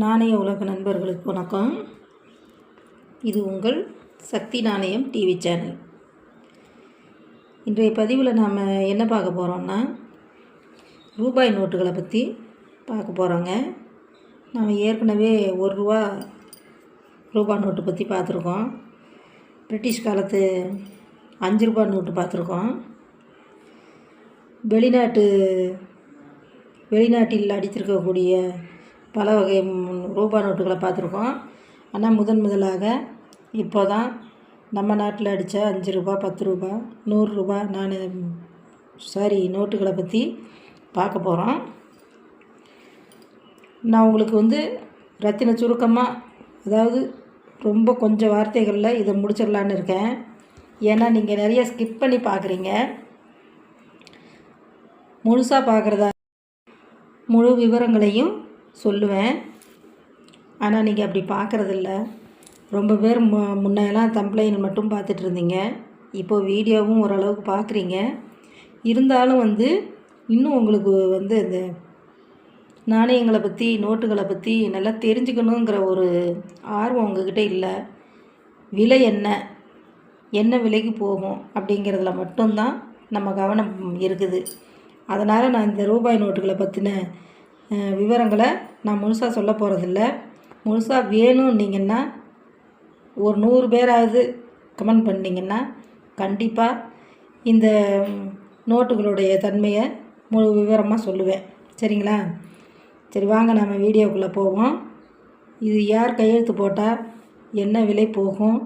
நாணய உலக நண்பர்களுக்கு வணக்கம். இது உங்கள் சக்தி நாணயம் டிவி சேனல். இன்றைய பதிவில் நாம் என்ன பார்க்க போகிறோம்னா ரூபாய் நோட்டுகளை பற்றி பார்க்க போகிறோங்க நாம் ஏற்கனவே ஒரு ரூபா ரூபாய் நோட்டு பற்றி பார்த்துருக்கோம். பிரிட்டிஷ் காலத்து அஞ்சு ரூபாய் நோட்டு பார்த்துருக்கோம். வெளிநாட்டு வெளிநாட்டில் அடித்திருக்கக்கூடிய பல வகை ரூபா நோட்டுகளை பார்த்துருக்கோம். ஆனால் முதன் முதலாக இப்போ தான் நம்ம நாட்டில் அடித்த அஞ்சு ரூபா பத்து ரூபா நூறுரூபா நான் சாரி நோட்டுகளை பற்றி பார்க்க போகிறோம் நான் உங்களுக்கு வந்து ரத்தின சுருக்கமாக அதாவது ரொம்ப கொஞ்சம் வார்த்தைகளில் இதை முடிச்சிடலான்னு இருக்கேன். ஏன்னா நீங்கள் நிறைய ஸ்கிப் பண்ணி பார்க்குறீங்க. முழுசாக பார்க்குறதா முழு விவரங்களையும் சொல்லுவேன். ஆனால் நீங்கள் அப்படி பார்க்குறதில்ல ரொம்ப பேர் மு முன்னையெல்லாம் தம்ப்ளைன் மட்டும் பார்த்துட்டு இருந்தீங்க இப்போ வீடியோவும் ஓரளவுக்கு பார்க்குறீங்க இருந்தாலும் வந்து இன்னும் உங்களுக்கு வந்து இந்த நாணயங்களை பற்றி நோட்டுகளை பற்றி நல்லா தெரிஞ்சுக்கணுங்கிற ஒரு ஆர்வம் உங்ககிட்ட இல்லை. விலை என்ன? என்ன விலைக்கு போகும்? அப்படிங்கிறதுல மட்டும்தான் நம்ம கவனம் இருக்குது. அதனால் நான் இந்த ரூபாய் நோட்டுகளை பற்றின விவரங்களை நான் முழுசாக சொல்ல போகிறதில்ல முழுசாக வேணும்னீங்கன்னா ஒரு நூறு பேராவது கமெண்ட் பண்ணிங்கன்னா கண்டிப்பாக இந்த நோட்டுகளுடைய தன்மையை முழு விவரமாக சொல்லுவேன். சரிங்களா? சரி வாங்க நம்ம வீடியோக்குள்ளே போவோம். இது யார் கையெழுத்து போட்டால் என்ன விலை போகும்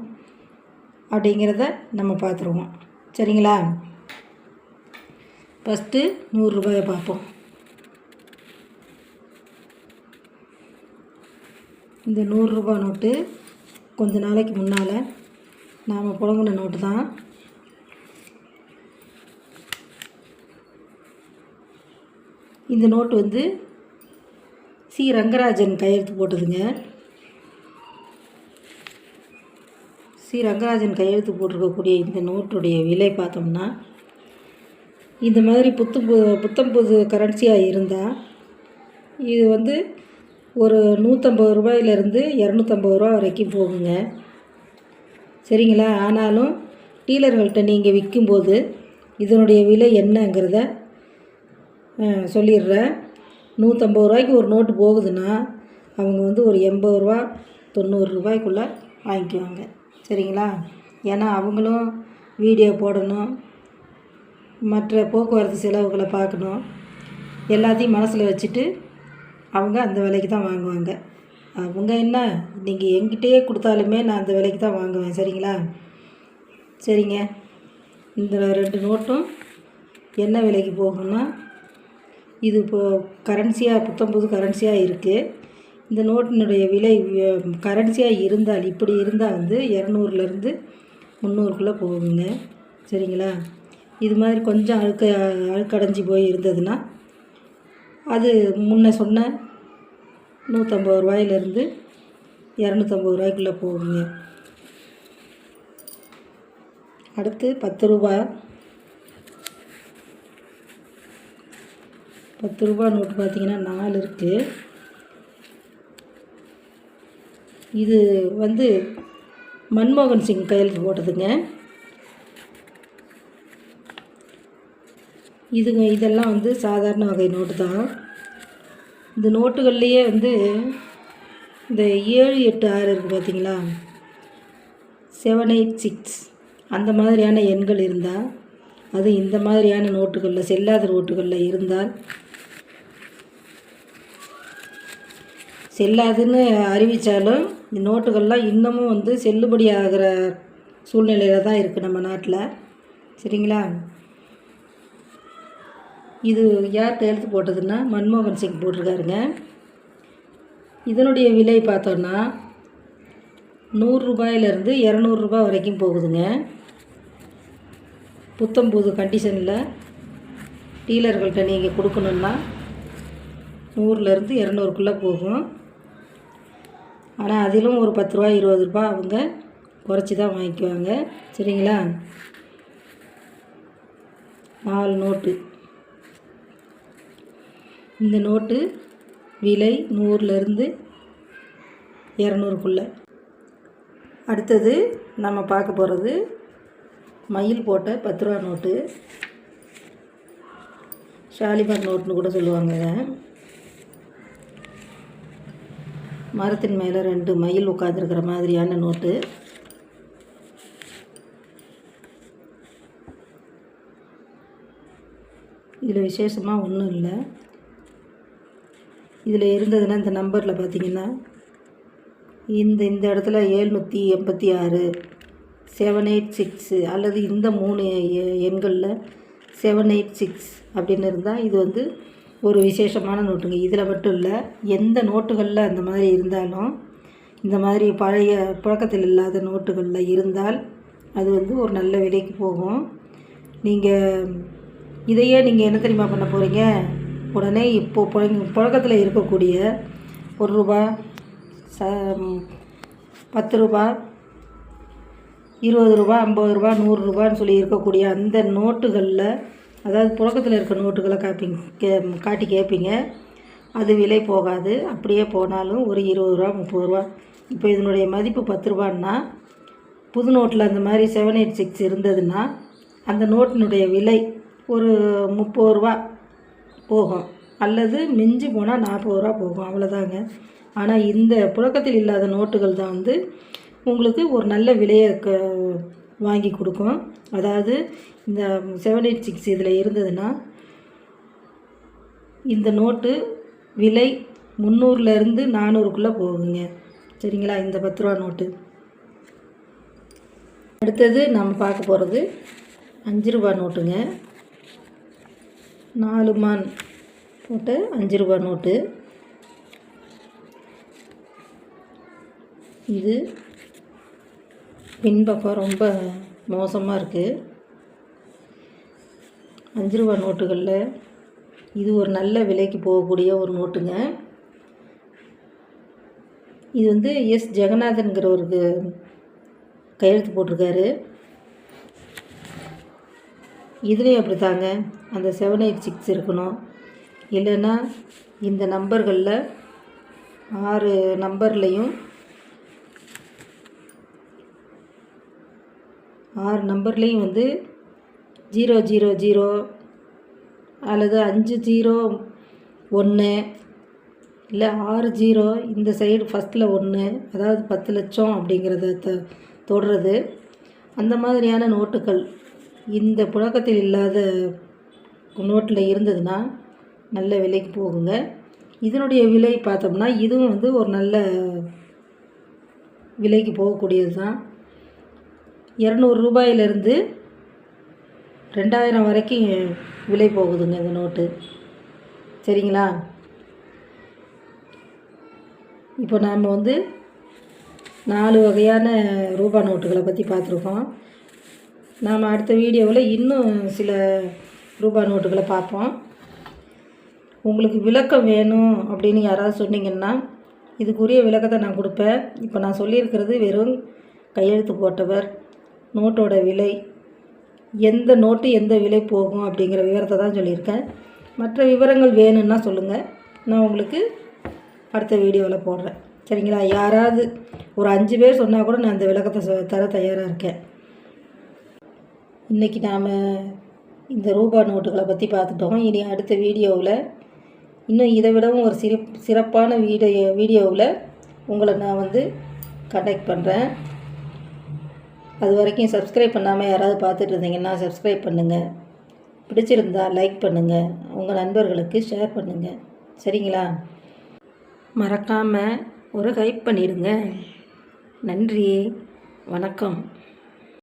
அப்படிங்கிறத நம்ம பார்த்துருவோம். சரிங்களா? ஃபஸ்ட்டு நூறுரூபாயை பார்ப்போம். இந்த நூறுரூபா நோட்டு கொஞ்ச நாளைக்கு முன்னால் நாம் புழங்கின நோட்டு தான். இந்த நோட்டு வந்து சி. ரங்கராஜன் கையெழுத்து போட்டதுங்க. சி. ரங்கராஜன் கையெழுத்து போட்டிருக்கக்கூடிய இந்த நோட்டுடைய விலை பார்த்தோம்னா இந்த மாதிரி புத்தம் பு புத்தம் புது கரன்சியாக இருந்தால் இது வந்து ஒரு நூற்றம்பது ரூபாயிலேருந்து இரநூத்தம்பது ரூபா வரைக்கும் போகுங்க. சரிங்களா? ஆனாலும் டீலர்கள்ட்ட நீங்கள் விற்கும்போது இதனுடைய விலை என்னங்கிறத சொல்லிடுறேன் நூற்றம்பது ரூபாய்க்கு ஒரு நோட்டு போகுதுன்னா அவங்க வந்து ஒரு எண்பது ரூபா தொண்ணூறு ரூபாய்க்குள்ளே வாங்கிக்குவாங்க. சரிங்களா? ஏன்னா அவங்களும் வீடியோ போடணும் மற்ற போக்குவரத்து செலவுகளை பார்க்கணும் எல்லாத்தையும் மனசில் வச்சுட்டு அவங்க அந்த விலைக்கு தான் வாங்குவாங்க. அவங்க என்ன நீங்கள் எங்கிட்டயே கொடுத்தாலுமே நான் அந்த விலைக்கு தான் வாங்குவேன் சரிங்களா? சரிங்க. இந்த ரெண்டு நோட்டும் என்ன விலைக்கு போகும்னா இது இப்போது கரன்சியாக புத்தம்புது கரன்சியாக இருக்குது இந்த நோட்டினுடைய விலை கரன்சியாக இருந்தால் இப்படி இருந்தால் வந்து இரநூறுலேருந்து முந்நூறுக்குள்ளே போகுங்க. சரிங்களா? இது மாதிரி கொஞ்சம் அழுக்க அழுக்கடைஞ்சி போய் இருந்ததுன்னா அது முன்ன சொன்ன நூற்றம்பது ரூபாயிலேருந்து இரநூத்தம்பது ரூபாய்க்குள்ளே போகுங்க. அடுத்து பத்து ரூபா. பத்து ரூபா நோட்டு பார்த்தீங்கன்னா நாலு இருக்குது இது வந்து மன்மோகன் சிங் கையெழுத்து போட்டதுங்க. இதுங்க இதெல்லாம் வந்து சாதாரண வகை நோட்டு தான். இந்த நோட்டுகள்லேயே வந்து இந்த ஏழு எட்டு ஆறு இருக்குது பார்த்தீங்களா செவன் எயிட் சிக்ஸ் அந்த மாதிரியான எண்கள் இருந்தால் அது இந்த மாதிரியான நோட்டுகளில் செல்லாத நோட்டுகளில் இருந்தால் செல்லாதுன்னு அறிவித்தாலும் இந்த நோட்டுகள்லாம் இன்னமும் வந்து செல்லுபடி ஆகிற சூழ்நிலையில் தான் இருக்குது நம்ம நாட்டில். சரிங்களா? இது யார் கையெழுத்து போட்டதுன்னா மன்மோகன் சிங் போட்டிருக்காருங்க. இதனுடைய விலை பார்த்தோன்னா நூறு ரூபாயிலேருந்து இரநூறுபா வரைக்கும் போகுதுங்க. புத்தம் புது கண்டிஷனில் டீலர்கள்ட்ட நீங்கள் கொடுக்கணுன்னா நூறுலேருந்து இரநூறுக்குள்ளே போகும். ஆனால் அதிலும் ஒரு பத்து ரூபா இருபது ரூபா அவங்க குறைச்சி தான் வாங்கிக்குவாங்க. சரிங்களா? நாலு நோட்டு. இந்த நோட்டு விலை நூறுலேருந்து இரநூறுக்குள்ளே. அடுத்தது நம்ம பார்க்க போகிறது மயில் போட்ட பத்து ரூபா நோட்டு. ஷாலிமார் நோட்டுன்னு கூட சொல்லுவாங்க. இதை மரத்தின் மேலே ரெண்டு மயில் உட்காந்துருக்கிற மாதிரியான நோட்டு. இதில் விசேஷமாக ஒன்றும் இல்லை. இதில் இருந்ததுன்னா இந்த நம்பரில் பார்த்தீங்கன்னா இந்த இந்த இடத்துல ஏழ்நூற்றி எண்பத்தி ஆறு செவன் எயிட் சிக்ஸு அல்லது இந்த மூணு எ- எண்களில் செவன் எயிட் சிக்ஸ் அப்படின்னு இருந்தால் இது வந்து ஒரு விசேஷமான நோட்டுங்க. இதில் மட்டும் இல்லை எந்த நோட்டுகளில் அந்த மாதிரி இருந்தாலும் இந்த மாதிரி பழைய புழக்கத்தில் இல்லாத நோட்டுகளில் இருந்தால் அது வந்து ஒரு நல்ல விலைக்கு போகும். நீங்கள் இதையே நீங்கள் என்ன தெரியுமா பண்ண போகிறீங்க? உடனே இப்போ புழங்க புழக்கத்தில் இருக்கக்கூடிய ஒரு ரூபா ச பத்து ரூபா இருபது ரூபா ஐம்பது ரூபா நூறுரூபான்னு சொல்லி இருக்கக்கூடிய அந்த நோட்டுகளில் அதாவது புழக்கத்தில் இருக்க நோட்டுகளை காப்பீங்க கே காட்டி கேட்பீங்க அது விலை போகாது. அப்படியே போனாலும் ஒரு இருபது ரூபா முப்பது ரூபா. இப்போ இதனுடைய மதிப்பு பத்து ரூபான்னா புது நோட்டில் அந்த மாதிரி செவன் எயிட் சிக்ஸ் இருந்ததுன்னா அந்த நோட்டினுடைய விலை ஒரு முப்பது ரூபா போகும். அல்லது மிஞ்சி போனால் நாற்பது ரூபா போகும். அவ்வளோதாங்க ஆனால் இந்த புழக்கத்தில் இல்லாத நோட்டுகள் தான் வந்து உங்களுக்கு ஒரு நல்ல விலையை க வாங்கி கொடுக்கும். அதாவது இந்த செவன் எயிட் சிக்ஸ் இதில் இருந்ததுன்னா இந்த நோட்டு விலை முந்நூறுலேருந்து நானூறுக்குள்ளே போகுங்க சரிங்களா? இந்த பத்து ரூபா நோட்டு. அடுத்தது நம்ம பார்க்க போகிறது அஞ்சு ரூபா நோட்டுங்க. நாலு மான் போட்ட அஞ்சு ரூபா நோட்டு. இது பின்பக்கம் ரொம்ப மோசமாக இருக்குது அஞ்சு ரூபா நோட்டுகளில் இது ஒரு நல்ல விலைக்கு போகக்கூடிய ஒரு நோட்டுங்க. இது வந்து எஸ். ஜெகநாதன்கிறவருக்கு கையெழுத்து போட்டிருக்காரு. இதுலேயும் அப்படி தாங்க அந்த செவன் எயிட் சிக்ஸ் இருக்கணும். இல்லைன்னா இந்த நம்பர்களில் ஆறு நம்பர்லேயும் ஆறு நம்பர்லேயும் வந்து ஜீரோ ஜீரோ ஜீரோ அல்லது அஞ்சு ஜீரோ ஒன்று இல்லை ஆறு ஜீரோ இந்த சைடு ஃபஸ்ட்டில் ஒன்று அதாவது பத்து லட்சம் அப்படிங்கிறத த தொடுறது. அந்த மாதிரியான நோட்டுகள் இந்த புழக்கத்தில் இல்லாத நோட்டில் இருந்ததுன்னா நல்ல விலைக்கு போகுங்க. இதனுடைய விலை பார்த்தோம்னா இதுவும் வந்து ஒரு நல்ல விலைக்கு போகக்கூடியது தான். இரநூறு ரூபாயிலிருந்து ரெண்டாயிரம் வரைக்கும் விலை போகுதுங்க இந்த நோட்டு. சரிங்களா? இப்போ நாம் வந்து நாலு வகையான ரூபா நோட்டுகளை பற்றி பார்த்துருக்கோம். நாம் அடுத்த வீடியோவில் இன்னும் சில ரூபா நோட்டுகளை பார்ப்போம். உங்களுக்கு விளக்கம் வேணும் அப்படின்னு யாராவது சொன்னீங்கன்னா இதுக்குரிய விளக்கத்தை நான் கொடுப்பேன். இப்போ நான் சொல்லியிருக்கிறது வெறும் கையெழுத்து போட்டவர் நோட்டோட விலை எந்த நோட்டு எந்த விலை போகும் அப்படிங்கிற விவரத்தை தான் சொல்லியிருக்கேன். மற்ற விவரங்கள் வேணும்னா சொல்லுங்கள் நான் உங்களுக்கு அடுத்த வீடியோவில் போடுறேன். சரிங்களா? யாராவது ஒரு அஞ்சு பேர் சொன்னால் கூட நான் அந்த விளக்கத்தை தர தயாராக இருக்கேன். இன்றைக்கி நாம் இந்த ரூபா நோட்டுகளை பற்றி பார்த்துட்டோம். இனி அடுத்த வீடியோவில் இன்னும் இதை விடவும் ஒரு சிறப் சிறப்பான வீடியோ வீடியோவில் உங்களை நான் வந்து கண்டக்ட் பண்ணுறேன் அது வரைக்கும் சப்ஸ்கிரைப் பண்ணாமல் யாராவது பார்த்துட்டு இருந்தீங்கன்னா சப்ஸ்கிரைப் பண்ணுங்கள் பிடிச்சிருந்தா லைக் பண்ணுங்கள் உங்கள் நண்பர்களுக்கு ஷேர் பண்ணுங்கள் சரிங்களா? மறக்காமல் ஒரு ஹைப் பண்ணிடுங்க. நன்றி. வணக்கம்.